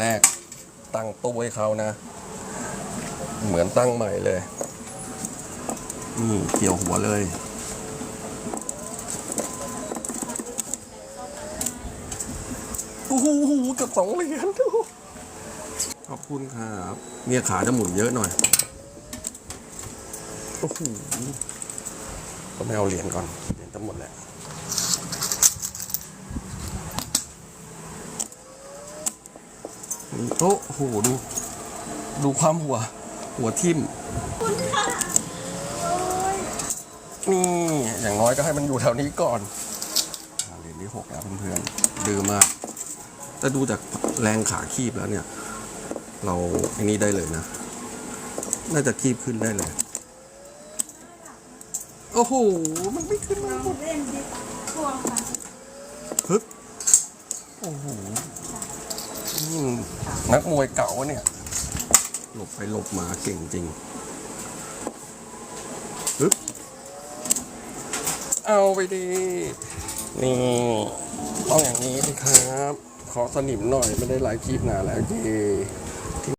แรกตั้งตู้ให้เขานะ เหมือนตั้งใหม่เลยนี่เกี่ยวหัวเลย โอ้โหเกับสองเหรียญดูขอบคุณครับเนี่ยขาจะหมุนเยอะหน่อย โอ้โหก็ไม่เอาเหรียญก่อน เหรียญจะหมดแล้ว โอ้โหดู ดูความหัว หัวทิ่มนี่ อย่างน้อยก็ให้มันอยู่แถวนี้ก่อนอ่าเหรียญที่หกแล้วเพื่อนๆดื้อมาก แต่ดูจากแรงขาคีบแล้วเนี่ย เราไอ้นี่ได้เลยนะ น่าจะคีบขึ้นได้เลย โอ้โห มันไม่ขึ้นมาหมดเล่นดิช่วงค่ะฮึบโอ้โห นี่มันนักมวยเก่าวะเนี่ย หลบไปหลบมาเก่งจริงฮึบเอาไปดี นี่ต้องอย่างนี้สิครับ ขอสนิมหน่อยไม่ได้ไลฟ์คลิปนานแล้วเย่